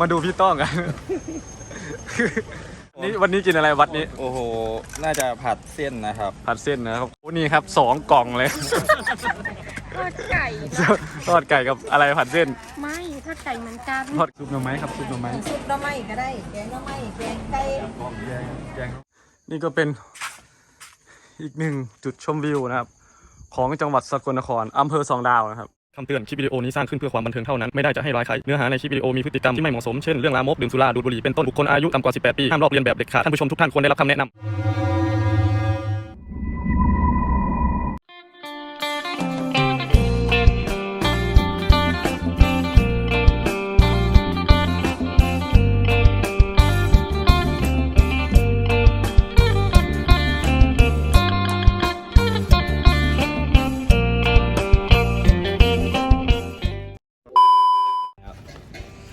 มาดูพี่ต้องกันนี่วันนี้กินอะไรวัดนี้ โอ้โห น่าจะผัดเส้นนะครับ ผัดเส้นนะครับโอ้นี่ครับสองกล่องเลย ทอดไก่ทอดไก่กับอะไรผัดเส้น ไม่ทอดไก่เหมือนกันทอดซุปหน่อไม้ครับซุปหน่อไม้ซุปหน่อไม้ก็ได้ แกงหน่อไม้แกงไก่นี่ก็เป็นอีกหนึ่งจุดชมวิวนะครับ ของจังหวัดสกลนครอำเภอสองดาวนะครับ คำเตือน คลิปวิดีโอนี้สร้างขึ้นเพื่อความบันเทิงเท่านั้น ไม่ได้จะให้ร้ายใคร เนื้อหาในคลิปวิดีโอมีพฤติกรรมที่ไม่เหมาะสม เช่น เรื่องลามก ดื่มสุรา ดูดบุหรี่ เป็นต้น บุคคลอายุต่ำกว่า 18 ปี ห้ามลอกเลียนแบบเด็ดขาด ท่านผู้ชมทุกท่านควรได้รับคำแนะนำ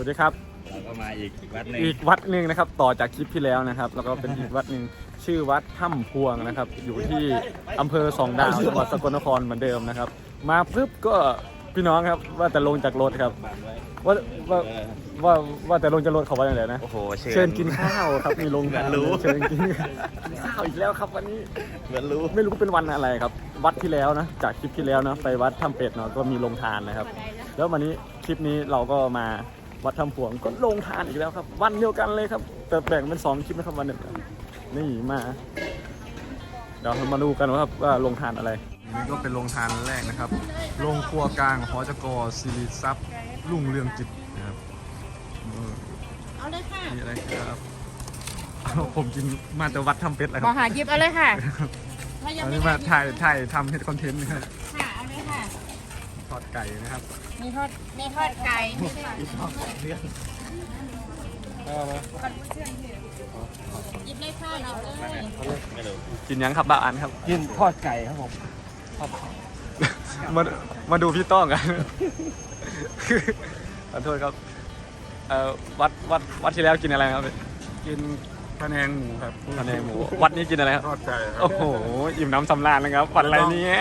วัสดีครับแล้วก็มาอีกอีกวัดหนึ่งอีกวัดหนึ่งนะครับ ต่อจากคลิปที่แล้วนะครับ แล้วก็เป็นอีกวัดหนึ่งชื่อวัดถ้ำพวงนะครับ อยู่ที่อำเภอสองดาวจังหวัดสกลนครเหมือนเดิมนะครับ มาปุ๊บก็พี่น้องครับว่าแต่ลงจากรถครับว่าว่าว่าว่าแต่ลงจากรถเขาว่าอย่างไรนะ โอ้โหเชิญ เชิญกินข้าวครับมีลงเหมือนรู้ เชิญกินกินข้าวอีกแล้วครับวันนี้ เหมือนรู้ ไม่รู้เป็นวันอะไรครับ วัดที่แล้วนะ จากคลิปที่แล้วนะ ไปวัดถ้ำเป็ดเนาะก็มีลงทานนะครับ แล้ววันนี้คลิปนี้เราก็มา วัดถ้ำพวงก็ลงทานอีกแล้วครับ วันเดียวกันเลยครับ แต่แบ่งเป็นสองคลิปนะครับวันหนึ่งนี่มา เดี๋ยวเรามาดูกันว่าครับว่าลงทานอะไรนี่ก็เป็นลงทานแรกนะครับลงครัวกลางหอจกสิริทรัพย์รุ่งเรืองจิตนะครับเออเอาเลยค่ะนี่อะไรครับผมกินมาแต่วัดถ้ำเป็ดแล้วคมารับหายิบเอาเลยค่ะถ้ายังอันไม่นี้ได้มาถ่ายถ่ายทำเฮ็ดคอนเทนต์นะครับ ค่ะเอาเลยค่ะ ทอดไก่นะครับมีทอดมีทอดไก่หยิบเลยค่ะหยิบเลยกินยังครับบ้าอันครับ กินทอดไก่ครับผมมามาดูพี่ต้องกันขอโทษครับเอ่อวัดวัดวัดที่แล้วกินอะไรครับ กิน พะแนงหมูครับทะเลหมูวัดนี้กินอะไรครับ ทอดไก่ครับโอ้โห อิ่มน้ำสำราญนะครับวันอะไรเนี่ย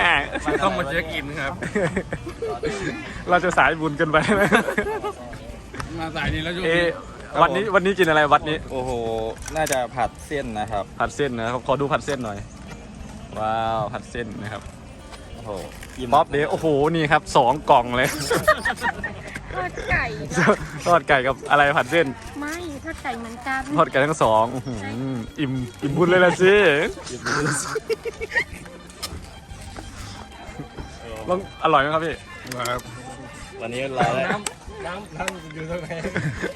ต้องมาเช็คอินครับ เราจะสายบุญกันไปไหมมาสายนี้แล้วโยเอะวันนี้วันนี้กินอะไรวัดนี้ โอ้โห น่าจะผัดเส้นนะครับ ผัดเส้นนะครับ ขอดูผัดเส้นหน่อย ว้าว ผัดเส้นนะครับ โอ้โหอิ่มป๊อปเดย์โอ้โห นี่ครับสองกล่องเลย ทอดไก่ทอดไก่กับอะไรผัดเส้น ไม่ ทอดไก่เหมือนกันทอดไก่ทั้งสองอื้อหืออิ่มอิ่มบุญเลยละสิลองอร่อยไหมครับพี่ครับวันนี้เราได้น้ำน้ำอยู่ตรงไหน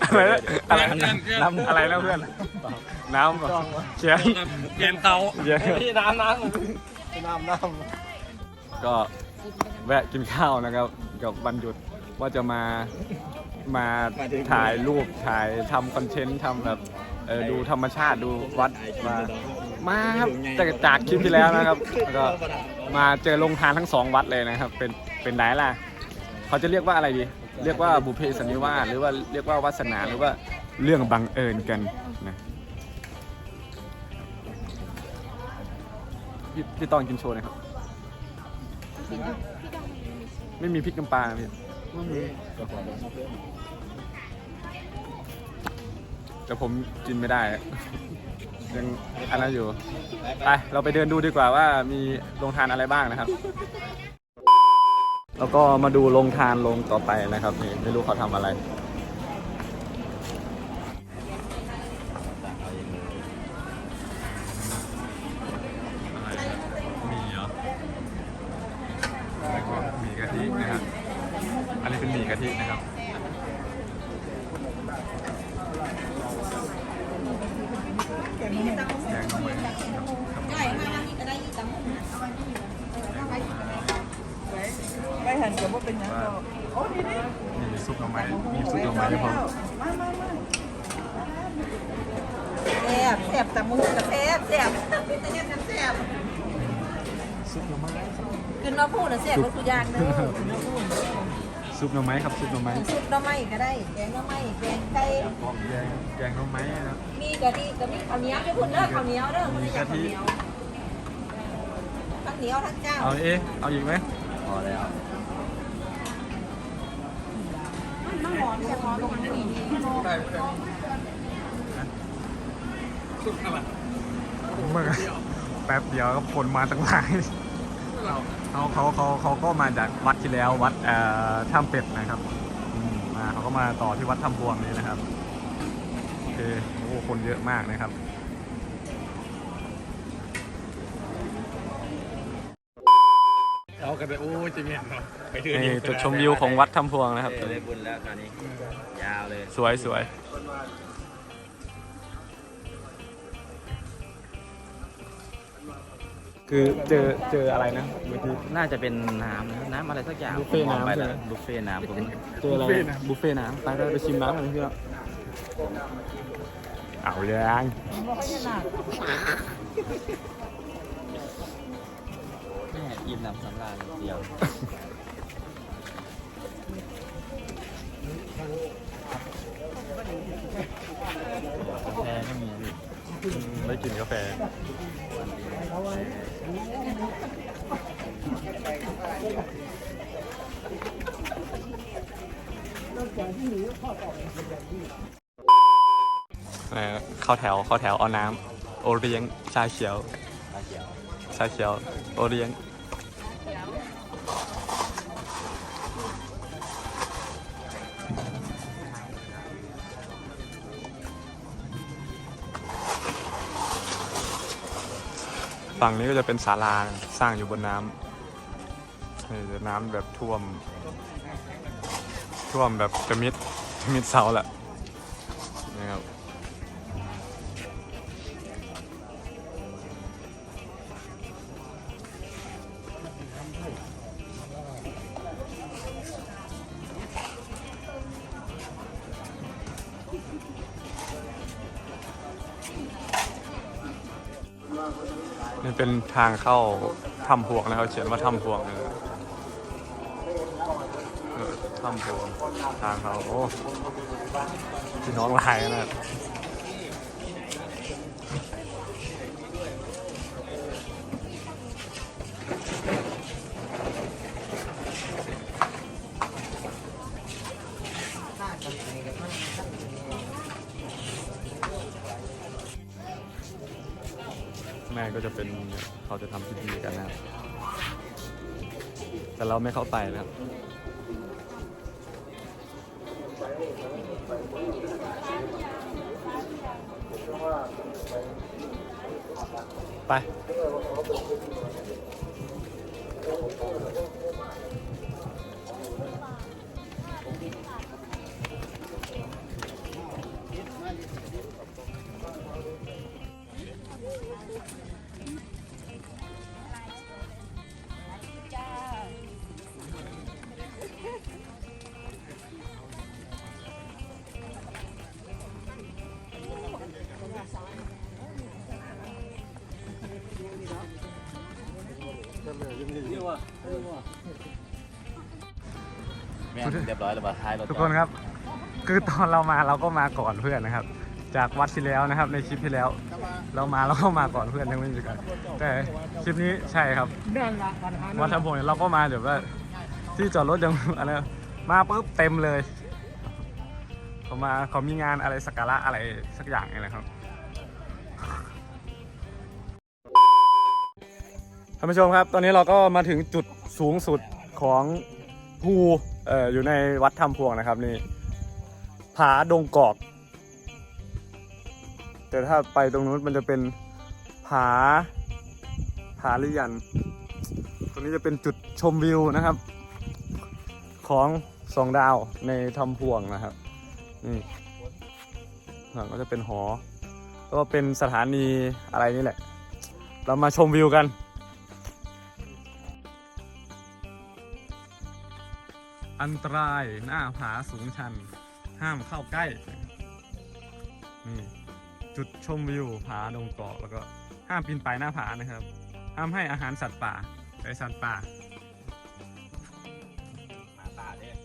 อะไรนะอะไรน้ำน้ำน้ำอะไรนะเพื่อนน้ำเหรอเชียร์เย็นเตาเชียร์พี่น้ำน้ำน้ำน้ำก็แวะกินข้าวนะครับกับวันหยุดว่าจะมา มาถ่ายรูปถ่ายทำคอนเทนต์ทำแบบเออดูธรรมชาติดูวัดมามาครับจากจากคลิปที่แล้วนะครับแล้วก็มาเจอลงทานทั้งสองวัดเลยนะครับ เป็นเป็นไหนล่ะเขาจะเรียกว่าอะไรดี เรียกว่าบุพเพสันนิวาสหรือว่าเรียกว่าวาสนาหรือว่าเรื่องบังเอิญกันนะพี่พี่ต้องกินโชว์หนะครับ ไม่มีพริกน้ำปลาพี่ แต่ผมกินไม่ได้ ยังอันนั้นอยู่ ไปเราไปเดินดูดีกว่าว่ามีโรงทานอะไรบ้างนะครับ แล้วก็มาดูโรงทานโรงต่อไปนะครับนี่ไม่รู้เขาทำอะไร มีเหรอมีกะทินะครับ อันนี้เป็นหมี่กะทินะครับ แกงหน่อ ไม้ไก่มาอันนี้ก็ได้ยี่ตังค์ไปหันกับว่าเป็นหยังก็โอ้นี่นี่มีซุปหน่อไม้มีซุปหน่อไม้พร้อมมามามาแซ่บแซ่บตะมูกับแซ่บแซ่บแต่ยังกันแซ่บซุปหน่อไม้กินน้ำพูน่ะแซ่บก็คือย่างเด้อ ซุปหน่อไม้ครับซุปหน่อไม้ซุปหน่อไม้ก็ได้แกงหน่อไม้แกงไก่แกงแกงหน่อไม้นะครับมีกะทิก็มีข้าวเหนียวด้วยคุณเด้อข้าวเหนียวเด้อคุณอยากข้าวเหนียวทั้งเหนียวทั้งเจ้าเอาเอ๊ะเอาอีกไหมพอแล้วมหอมจะหอมลงนี่เมื่อแป๊บเดียวก็ผลมาตั้งหลาย เขาเขาเขาเขาก็มาจากวัดที่แล้ววัดเอ่อถ้ำเป็ดนะครับอืมมาเขาก็มาต่อที่วัดถ้ำพวงนี้นะครับโอเคโอ้คนเยอะมากนะครับ เอากันไปโอ้ยจะเมียนเนาะไปถือนี่จุดชมวิวของวัดถ้ำพวงนะครับเออได้บุญแล้วคราวนี้ ยาวเลย สวยสวย คือเจอเจออะไรนะเมื่อกี้ น่าจะเป็นน้ำนะน้ำอะไรสักอย่างบุฟเฟ่ต์น้ำผมมองไปใช่ไหม แล้วบุฟเฟ่ต์น้ำผมเจออะไรบุฟเฟ่ต์น้ำไปได้ไปชิมน้ำกันเพื่อนเอายังแม่อิ่มน้ำสำราญเดียวกาแฟก็มีนะพี่ไม่กินกาแฟ เออเข้าแถวเข้าแถวเอาน้ำโอเลี้ยงชาเขียว ชาเขียวชาเขียวโอเลี้ยง ฝั่งนี้ก็จะเป็นศาลาสร้างอยู่บนน้ำนี่จะน้ำแบบท่วม ท่วมแบบจะมิดจะมิดเสาแหละนะครับ เป็นทางเข้าถ้ำพวงนะครับเขียนว่าถ้ำพวงเลยเออถ้ำพวงทางเขาโอ้พี่น้องหลายนะแม่ก็จะเป็น เขาจะทำพิธีกันนะครับ แต่เราไม่เข้าไปนะครับไป เรียบร้อยแล้วป่ะท้ายรถทุกคนครับ คือตอนเรามาเราก็มาก่อนเพื่อนนะครับ จากวัดที่แล้วนะครับ ในคลิปที่แล้ว เรามาเราก็มาก่อนเพื่อนยังไม่มีกันแต่คลิปนี้ใช่ครับเดินละปัญหาวัดทำพงเนี่ยเราก็มาเดี๋ยวว่าที่จอดรถยังอะไรมาปุ๊บเต็มเลยเขามาเขามีงานอะไรสักการะอะไรสักอย่างนี่แหละครับท่านผู้ชมครับ ตอนนี้เราก็มาถึงจุดสูงสุดของภู เอออยู่ในวัดถ้ำพวงนะครับนี่ผาดงกอก แต่ถ้าไปตรงนู้นมันจะเป็นผาผาลิยัน ตรงนี้จะเป็นจุดชมวิวนะครับ ของสองดาวในทำพวงนะครับนี่หลังก็จะเป็นหอ ก็เป็นสถานีอะไรนี่แหละ เรามาชมวิวกัน อันตรายหน้าผาสูงชัน ห้ามเข้าใกล้นี่จุดชมวิวผาดงเกาะแล้วก็ห้ามปีนป่ายหน้าผานะครับ ห้ามให้อาหารสัตว์ป่าไอสัตว์ป่า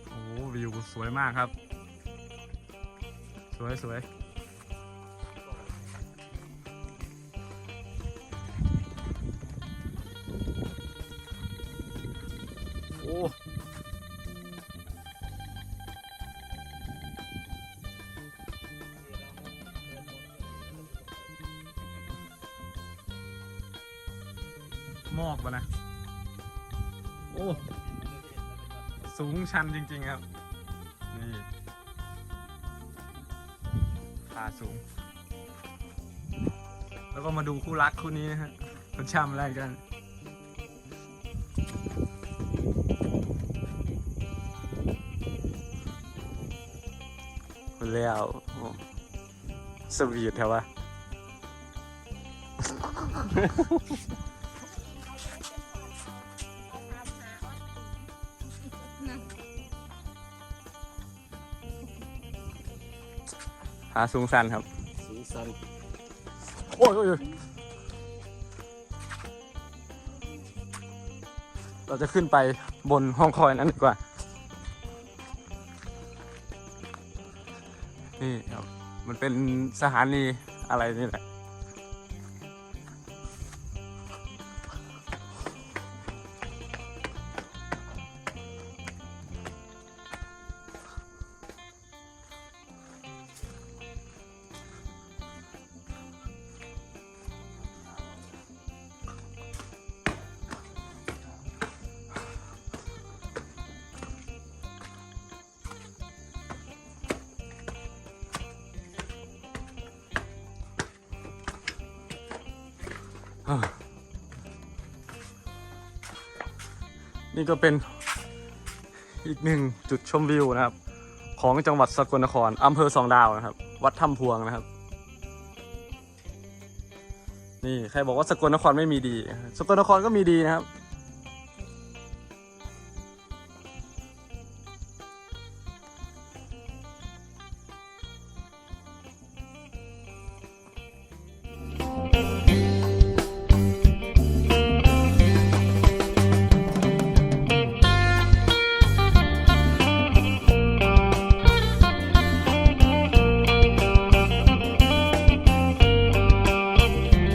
โอ้โหวิวสวยมากครับ สวยสวย มอกปะนะ โอ้ สูงชันจริง ๆ ครับ นี่ผาสูง แล้วก็มาดูคู่รักคู่นี้นะฮะเขาช่ำอะไรกันแล้วโอ้สวีทแถววะ หาสูงสันครับสีสันโอ้ยโอ้ยโอ้ยเราจะขึ้นไปบนห้องคอยนั้นดีกว่า นี่ครับ มันเป็นสถานีอะไรนี่แหละ นี่ก็เป็นอีกหนึ่งจุดชมวิวนะครับ ของจังหวัดสกลนครอำเภอสองดาวนะครับ วัดถ้ำพวงนะครับ นี่ใครบอกว่าสกลนครไม่มีดี สกลนครก็มีดีนะครับ